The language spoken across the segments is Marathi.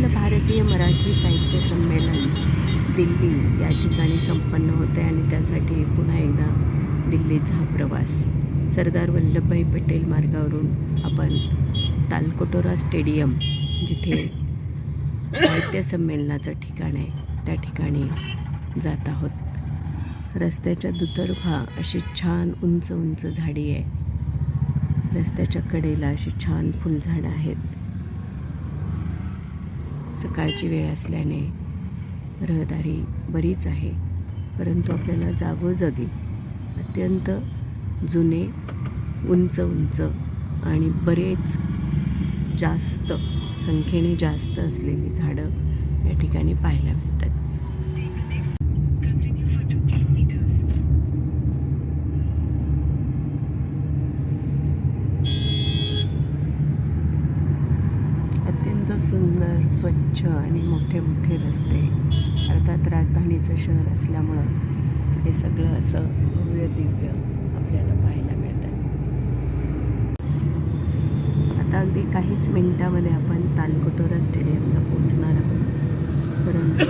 अखिल भारतीय मराठी साहित्य संमेलन दिल्ली या ठिकाणी संपन्न होते आणि त्यासाठी पुन्हा एकदा दिल्लीचा हा प्रवास. सरदार वल्लभभाई पटेल मार्गावरून आपण तालकोटोरा स्टेडियम जिथे साहित्य संमेलनाचं ठिकाण आहे त्या ठिकाणी जात आहोत. रस्त्याच्या दुतर्फा अशी छान उंच उंच झाडी आहे. रस्त्याच्या कडेला अशी छान फुलझाडं आहेत. सकाळची वेळ असल्याने रहदारी बरीच आहे. परंतु आपल्याला जागोजागी अत्यंत जुने उंच उंच आणि बरेच जास्त संख्येने जास्त असलेली झाडं या ठिकाणी पाहायला मिळतात अत्यंत सुंदर स्वच्छ आणि मोठे मोठे रस्ते. अर्थात राजधानीचं शहर असल्यामुळं हे सगळं असं भव्य दिव्य आपल्याला पाहायला मिळतं आता अगदी काहीच मिनिटामध्ये आपण तालकटोरा स्टेडियमला पोहोचणार आहोत. परंतु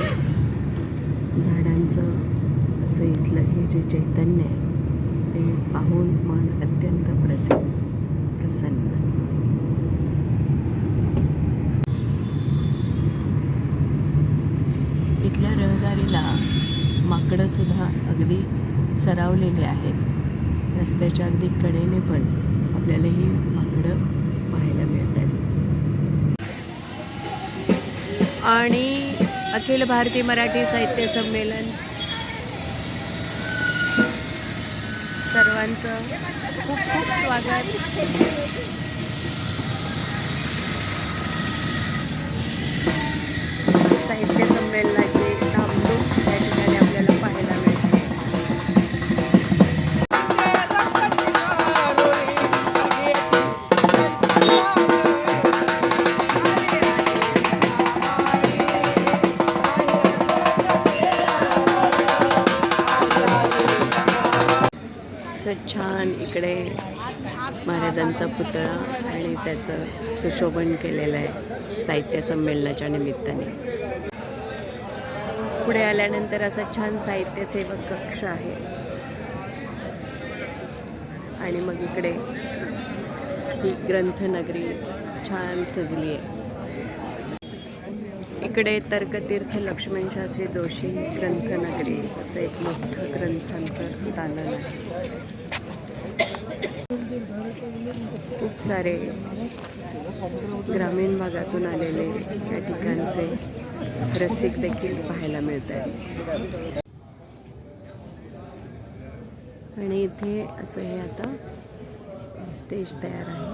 झाडांचं असं इथलं हे जे चैतन्य आहे ते पाहून मन अत्यंत प्रसन्न प्रसन्न इथल्या रहदारीला माकडं सुद्धा अगदी सरावलेले आहेत. रस्त्याच्या अगदी कडेने पण आपल्याला ही माकडं पाहायला मिळतात. आणि अखिल भारतीय मराठी साहित्य संमेलन सर्वांचं खूप खूप स्वागत. साहित्य संमेलनाची त्यांचा पुतळा आणि त्याचं सुशोभन केलेलं आहे साहित्य संमेलनाच्या निमित्ताने. पुढे आल्यानंतर असा छान साहित्य सेवक कक्ष आहे. आणि मग इकडे ही ग्रंथनगरी छान सजली आहे. इकडे तर्कतीर्थ लक्ष्मण शास्त्री जोशी ग्रंथनगरी असं एक मोठं ग्रंथांचं दालन आहे. खूप सारे ग्रामीण भागातून आलेले या ठिकाणचे रसिक देखील पाहायला मिळत आहेत. आणि इथे असं हे आता स्टेज तयार आहे.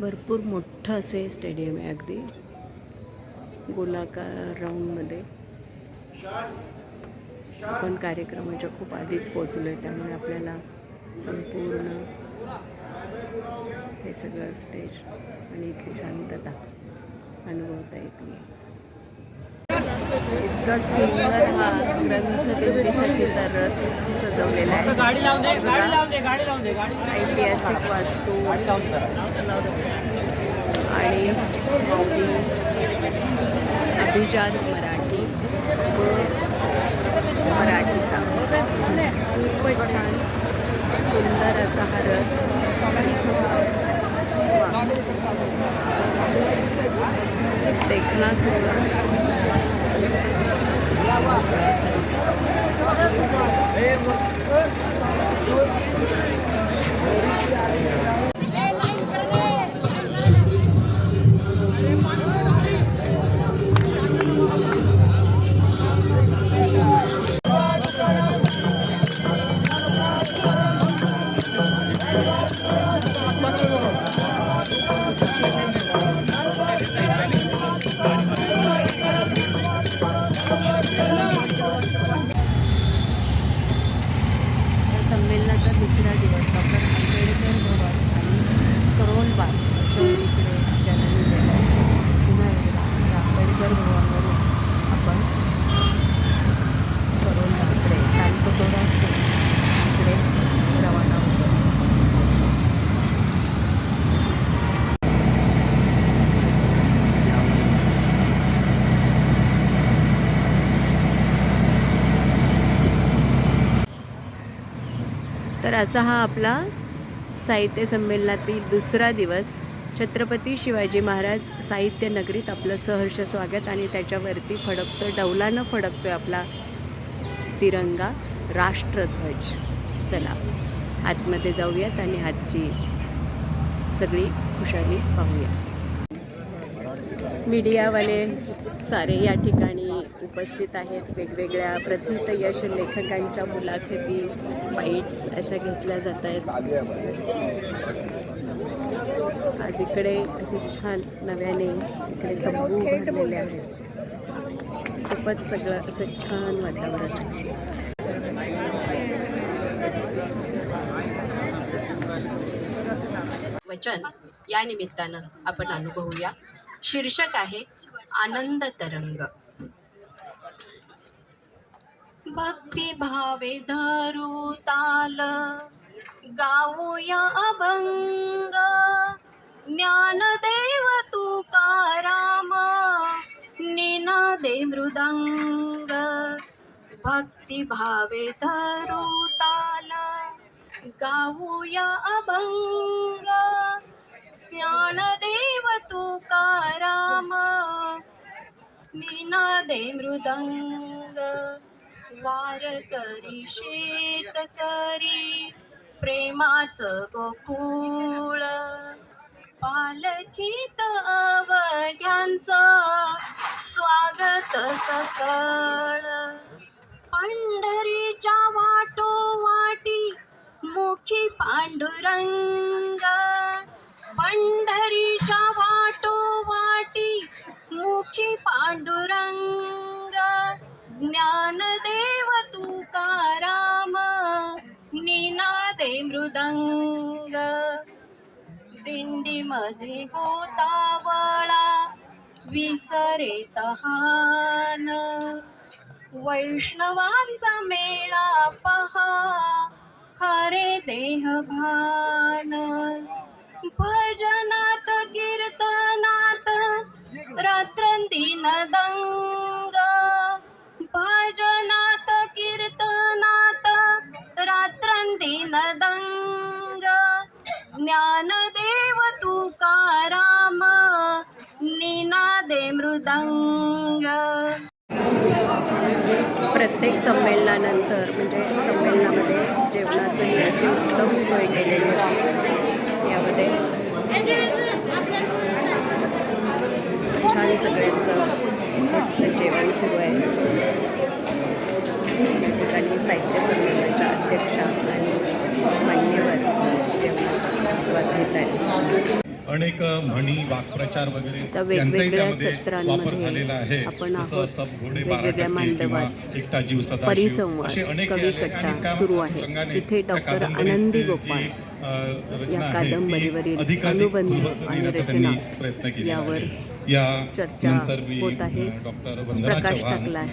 भरपूर मोठं असे स्टेडियम आहे अगदी. गोलाकार राऊंडमध्ये आपण कार्यक्रमाच्या खूप आधीच पोचलो आहे त्यामुळे आपल्याला संपूर्ण हे सगळं स्टेज आणि इथली शांतता अनुभवता येते इतका सुंदर हा ग्रंथदिंडीसाठीचा रथ सजवलेला आहे. गाडी लावून दे गाडी बघा. लावून दे गाडी लावून दे गाडी ऐतिहासिक वास्तू. आणि अभिजात मराठी. मराठीचा. खूपच छान. सुंदर असा हा रथ. वा. देखना तर असा हा आपला साहित्य संमेलनातील दुसरा दिवस. छत्रपती शिवाजी महाराज साहित्य नगरीत आपलं सहर्ष स्वागत आणि त्याच्यावरती फडकतोय डौलानं फडकतोय आपला तिरंगा राष्ट्रध्वज. चला आतमध्ये जाऊयात आणि आजची सगळी खुशाली पाहूया. मीडियावाले सारे या ठिकाणी उपस्थित आहेत. वेगवेगळ्या प्रथित यश लेखकांच्या मुलाखती बाईट्स अशा घेतल्या जात आहेत. आज इकडे असे छान नव्याने इकडे तंबू भरलेले आहेत. खूपच सगळं असं छान वातावरण वचन या निमित्तानं आपण अनुभवूया. शीर्षक आहे आनंद तरंग. भक्ती भावे धरू ताल गाऊया अभंग. ज्ञानदेव तुकाराम निनादे मृदंग. भक्ती भावे धरू ताल गाऊया अभंग. ज्ञानदेव तू निनादे मृदंग। वारकरी शेतकरी प्रेमाचं गोकुळ। पालखीत अवघ्यांचं स्वागत सकळ। पंढरीच्या वाटो वाटी मुखी पांडुरंग। पंढरीच्या वाटो वाटी मुखी पांडुरंग ज्ञानदेव तुकाराम निनादे मृदंग. दिंडीमध्ये गोतावळा विसरे तहान. वैष्णवांचा मेळा पहा हरे देह भान. भजनात कीर्तनात रात्रंदिन दंग भजनात कीर्तनात रात्रंदिन दंग ज्ञानदेव तुकाराम निनादे मृदंग. प्रत्येक संमेलनानंतर म्हणजे संमेलनामध्ये जेवणाचं अशी उत्तम सोय केलेली होती यामध्ये सगळ्यांचं जेवण सुरू आहे. ठिकाणी साहित्य संमेलनाच्या अध्यक्षा आणि मान्यवर जेवणाचा आस्वाद घेत आहेत. अनेक म्हणी वाक्प्रचार वगैरे यांचाही सत्रांमध्ये वापर झालेला आहे. आपण घोडे बारा मांडवात एकटा जीव परिसंवाद, असे अनेक सुरू आहे. इथे डॉक्टर आनंदी गोपाळ या कादंबरीवरील अनुबंध आणि रचना त्यांनी प्रयत्न केला यावर या नंतर मी डॉक्टर वंदना चव्हाण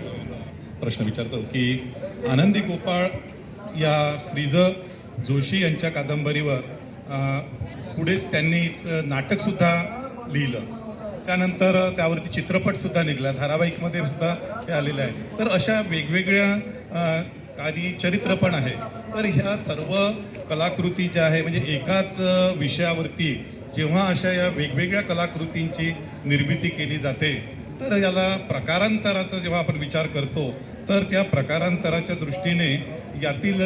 प्रश्न विचारतो की आनंदी गोपाळ या श्रीज जोशी यांच्या कादंबरीवर पुढेच त्यांनीच नाटकसुद्धा लिहिलं. त्यानंतर त्यावरती चित्रपटसुद्धा निघाला. धारावाहिकमध्ये सुद्धा हे आलेलं आहे. तर अशा वेगवेगळ्या आणि चरित्र पण आहे. तर ह्या सर्व कलाकृती ज्या आहे म्हणजे एकाच विषयावरती जेव्हा अशा या वेगवेगळ्या कलाकृतींची निर्मिती केली जाते. तर याला प्रकारांतराचा जेव्हा आपण विचार करतो तर त्या प्रकारांतराच्या दृष्टीने यातील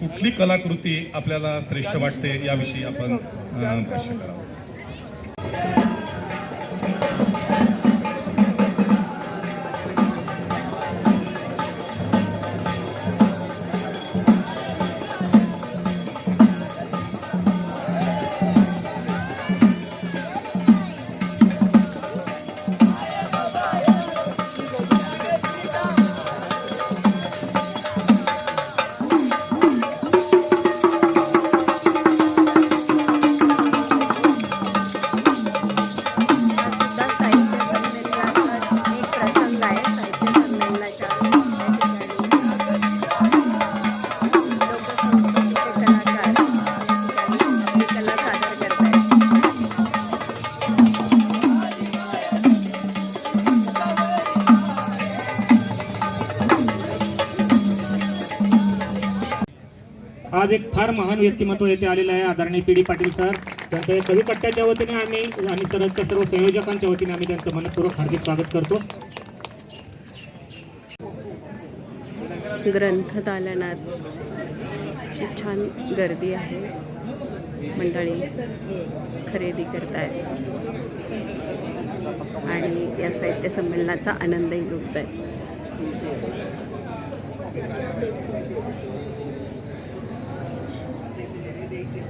कुठली कलाकृती आपल्याला श्रेष्ठ वाटते याविषयी आपण भाष्य करावं. आज एक फार महान व्यक्तिमत्व येथे आलेलं आहे आदरणीय पी डी पाटील सर. त्यांच्या कविकट्ट्याच्या वतीने आम्ही आणि सरच्या सर्व संयोजकांच्या वतीने आम्ही त्यांचं मनपूर्वक हार्दिक स्वागत करतो. ग्रंथदालनात अशी छान गर्दी आहे. मंडळी खरेदी करतायत. आणि या साहित्य संमेलनाचा आनंदही लुटत आहेत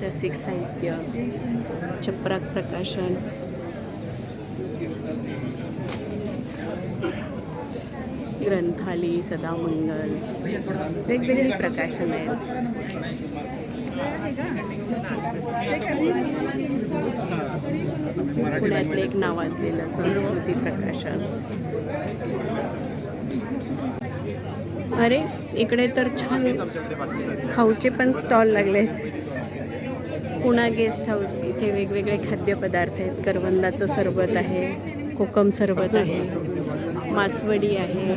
रसिक साहित्य चपराक प्रकाशन. ग्रंथाली सदामंगल. वेगवेगळी प्रकाशन आहेत. पुण्यातलं एक नावाजलेलं संस्कृती प्रकाशन. अरे इकडे तर छान खाऊचे पण स्टॉल लागले आहेत पुणा गेस्ट हाऊस इथे वेगवेगळे खाद्यपदार्थ आहेत. करवंदाचं सरबत आहे कोकम सरबत आहे मासवडी आहे.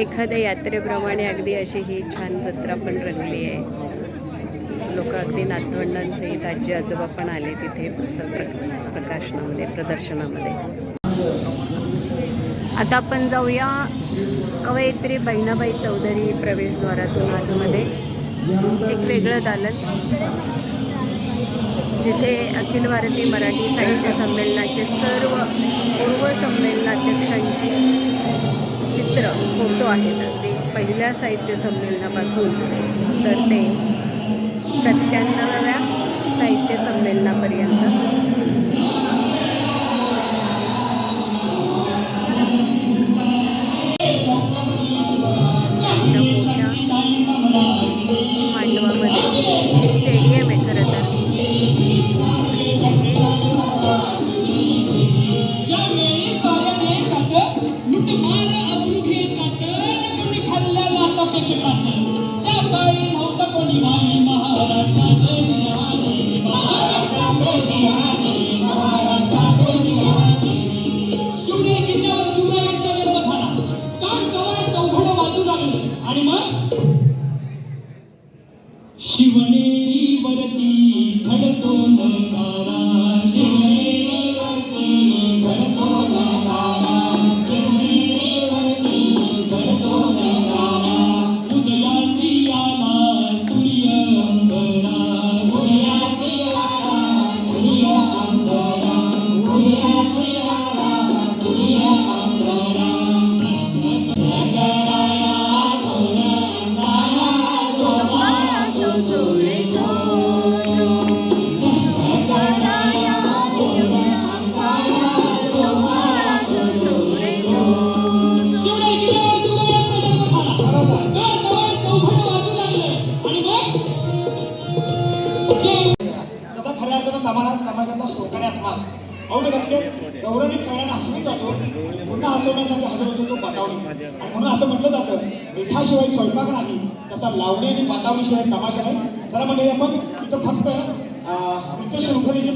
एखाद्या यात्रेप्रमाणे अगदी अशी ही छान जत्रा पण रंगली आहे. लोक अगदी नातवंडांसहित आजी आजोबा पण आले तिथे पुस्तक प्रकाशनामध्ये प्रदर्शनामध्ये. आता आपण जाऊया कवयित्री बहिणाबाई चौधरी प्रवेशद्वारातून आतमध्ये एक वेगळं दालन. जिथे अखिल भारतीय मराठी साहित्य संमेलनाचे सर्व पूर्व संमेलनाध्यक्षांचे चित्र फोटो आहेत. अगदी पहिल्या साहित्य संमेलनापासून तर ते सत्त्याण्णव्या साहित्य संमेलनापर्यंत.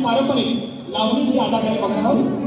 पारंपरिक लावणीची अदाकारी बघणार आहोत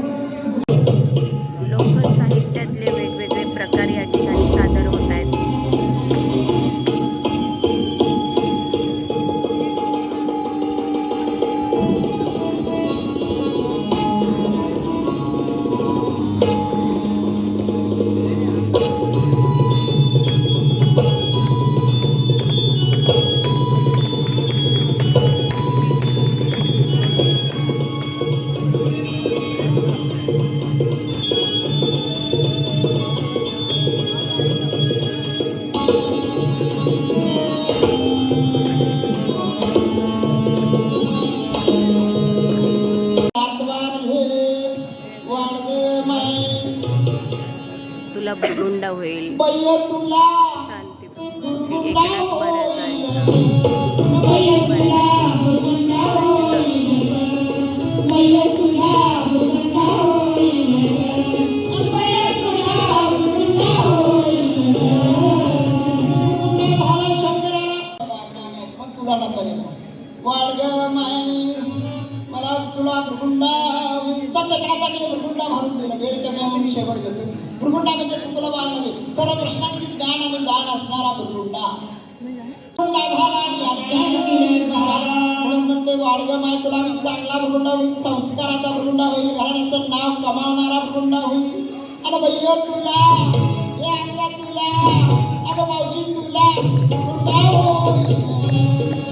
तुला. बुरगुंडा होईल शांती श्री एकनाथ म्हणून म्हणते वाडगं माय तुला मी चांगला भृगुंडा होईल संस्काराचा भृगुंडा होईल घराण्याचं नाव कमावणारा भृगुंडा होईल अगं भैया तुला हे अंगा तुला अगं मावशी तुला भृगुंडा होईल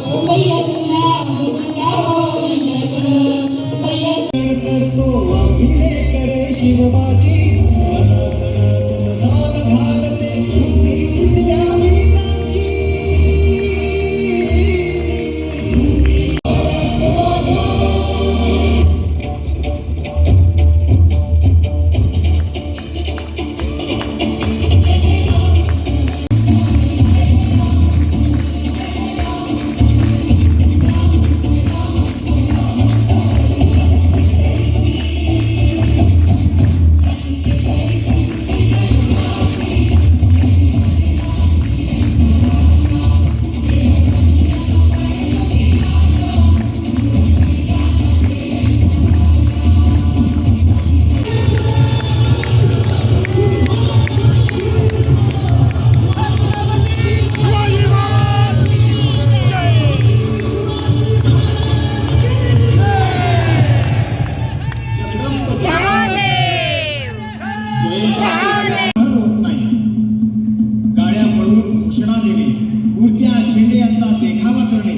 घोषणा देणे कुर्त्या झेंडे यांचा देखावा करणे.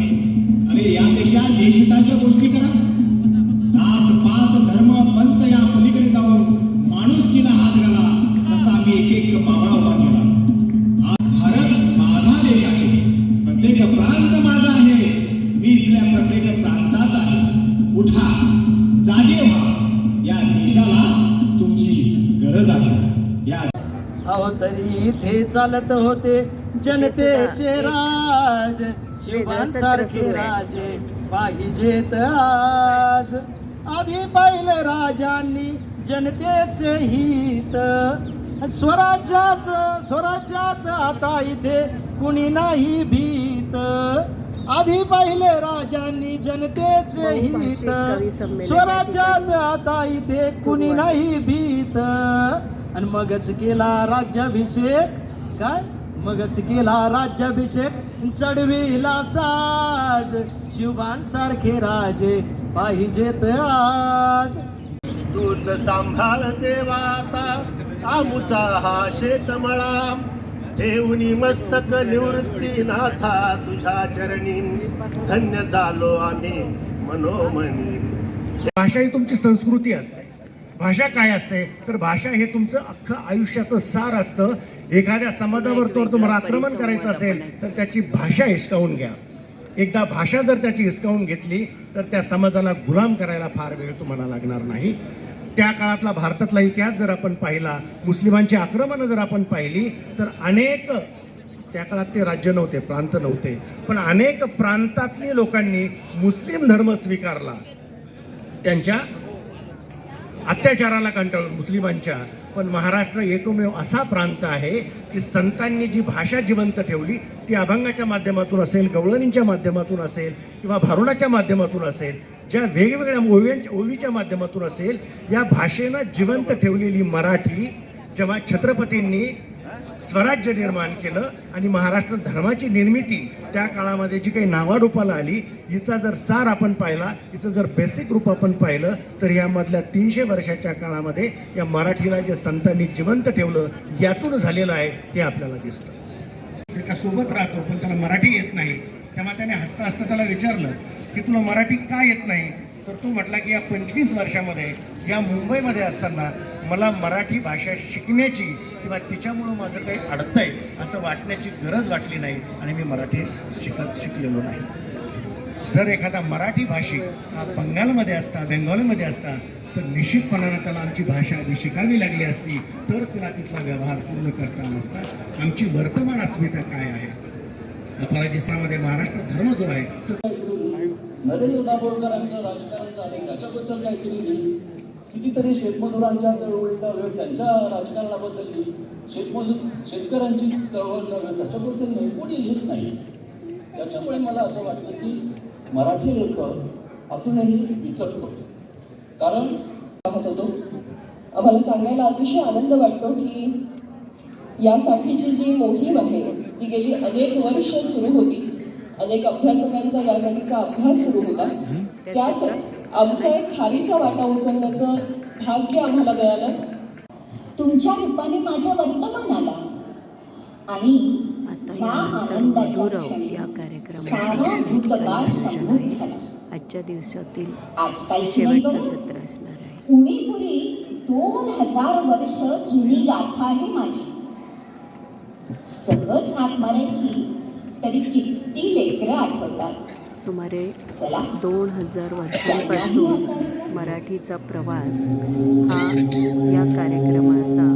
अरे यापेक्षा देशहिताच्या गोष्टी करा. जात पात धर्म पंथ या पलीकडे जाऊन माणुसकीला हात घाला. तसा आम्ही एक एक मावळा उभा केला. हा भारत माझा देश आहे. प्रत्येक प्रांत माझा आहे. मी इथल्या प्रत्येक प्रांताचा आहे. उठा जागे व्हा. या देशाला तुमची गरज आहे. या अहो तरी इथे चालत होते. जनतेचे राज शिवांसारखे राजे पाहिजेत आज. आधी पाहिलं राजांनी जनतेचे हित. स्वराज्याच स्वराज्यात आता इथे कुणी नाही भीत. आधी पाहिले राजांनी जनतेचे हित. स्वराज्यात आता इथे कुणी नाही भीत. आणि मगच केला राज्याभिषेक. काय? मगच केला राज्याभिषेक चढविला साज. शिवबांसारखे राजे पाहिजेत आज. तूच सांभाळ देवा आता आमुचा हा शेतमळा. ठेवणी मस्तक निवृत्ती नाथा तुझ्या चरणी. धन्य झालो आम्ही मनोमनी. भाषा ही तुमची संस्कृती असते. भाषा काय असते? तर भाषा हे तुमचं अख्खं आयुष्याचं सार असतं. एखाद्या समाजावर तर तुम्हाला आक्रमण करायचं असेल तर त्याची भाषा हिसकावून घ्या. एकदा भाषा जर त्याची हिसकावून घेतली तर त्या समाजाला गुलाम करायला फार वेळ तुम्हाला लागणार नाही. त्या काळातला भारतातला इतिहास जर आपण पाहिला मुस्लिमांची आक्रमणं जर आपण पाहिली तर अनेक त्या काळात ते राज्य नव्हते प्रांत नव्हते. पण अनेक प्रांतातली लोकांनी मुस्लिम धर्म स्वीकारला. त्यांच्या अत्याचाराला कंटाळून मुस्लिमांच्या. पण महाराष्ट्र एकमेव असा प्रांत आहे की संतांनी जी भाषा जिवंत ठेवली ती अभंगाच्या माध्यमातून असेल गवळणींच्या माध्यमातून असेल किंवा भारुडाच्या माध्यमातून असेल ज्या वेगवेगळ्या ओव्यांच्या ओवीच्या माध्यमातून असेल या भाषेनं जिवंत ठेवलेली मराठी जेव्हा छत्रपतींनी स्वराज्य निर्माण केलं आणि महाराष्ट्र धर्माची निर्मिती त्या काळामध्ये जी काही नावारूपाला आली हिचा जर सार आपण पाहिला हिचं जर बेसिक रूप आपण पाहिलं तर यामधल्या तीनशे वर्षाच्या काळामध्ये या मराठीला जे संतांनी जिवंत ठेवलं यातून झालेलं आहे हे आपल्याला दिसतं. त्याच्यासोबत राहतो पण त्याला मराठी येत नाही. तेव्हा त्याने हसता हसता त्याला विचारलं की तुला मराठी का येत नाही? तर तो म्हटला की या पंचवीस वर्षामध्ये या मुंबईमध्ये असताना मला मराठी भाषा शिकण्याची किंवा तिच्यामुळं माझं काही अडतंय असं वाटण्याची गरज वाटली नाही आणि मी मराठी शिकत शिकलेलो नाही. जर एखादा मराठी भाषिक हा बंगालमध्ये असता बेंगॉलीमध्ये असता तर निश्चितपणानं त्याला आमची भाषा आधी शिकावी लागली असती तर तिला तिथला व्यवहार पूर्ण करता आला असता आमची वर्तमान अस्मिता काय आहे? आपल्या दिसण्यामध्ये महाराष्ट्र धर्म जो आहे तो नरेंद्र दाभोळकरांचं राजकारण चालेल त्याच्याबद्दल काहीतरी लिहिली कितीतरी शेतमजुरांच्या चळवळीचा वेळ त्यांच्या राजकारणाबद्दल लिहिली शेतमजूर शेतकऱ्यांची चळवळचा वेळ त्याच्याबद्दल नाही. कोणी लिहित नाही. त्याच्यामुळे मला असं वाटतं की मराठी लेखक अजूनही विचरतो कारण पाहत होतो? आम्हाला सांगायला अतिशय आनंद वाटतो की यासाठीची जी मोहीम आहे ती गेली अनेक वर्ष सुरू होती. अनेक अभ्यासकांचा यासाठीचा अभ्यास सुरू होता. त्यात आमचा एक खारीचा वाटा उचलण्याचं भाग्य आम्हाला मिळालं. तुमच्या रूपाने माझ्या वर्तमान आला आणि आनंदाच्या क्षणी या सारा भूतकाळ झाला आजच्या दिवसातील आज काहीच नाही शेवटचं बरं. सत्र असणार आहे. उणीपुरी दोन हजार वर्ष जुनी गाथा आहे माझी. सहज हाक मारायची तरी किती लेकरं आठवतात. सुमारे दोन हजार वर्षांपासून मराठीचा प्रवास हा या कार्यक्रमाचा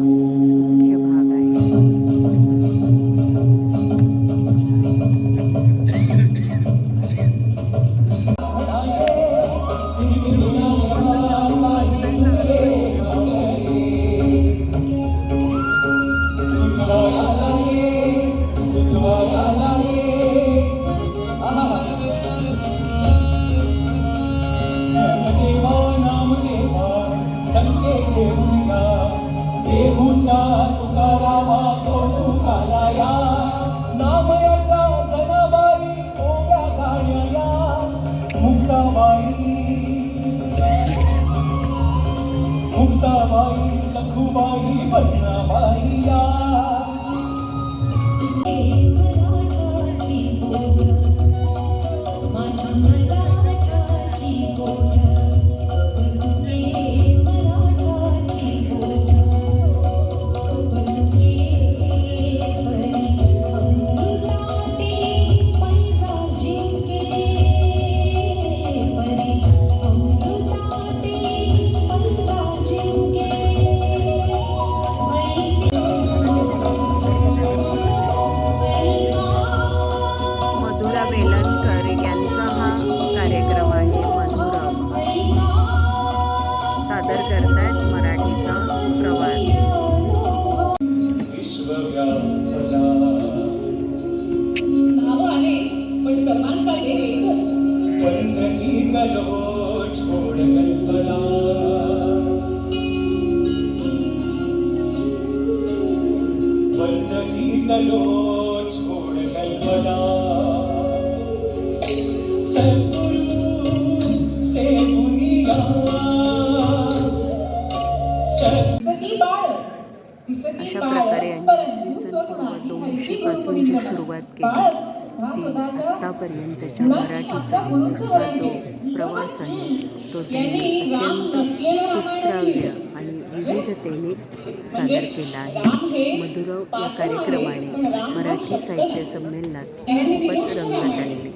कलो छोड कल्पना अशा प्रकारे यांनी इसवी सन स्वप्न पूर्व दोनशे पासून जी. सुरुवात केली ती मुलाची मराठीचा हा जो प्रवास आहे तो यांनी त्यांनी अत्यंत सुश्राव्य. आणि विविधतेने सादर केला आहे. मधुरव या कार्यक्रमाने मराठी साहित्य संमेलनात खूपच रंगत आणली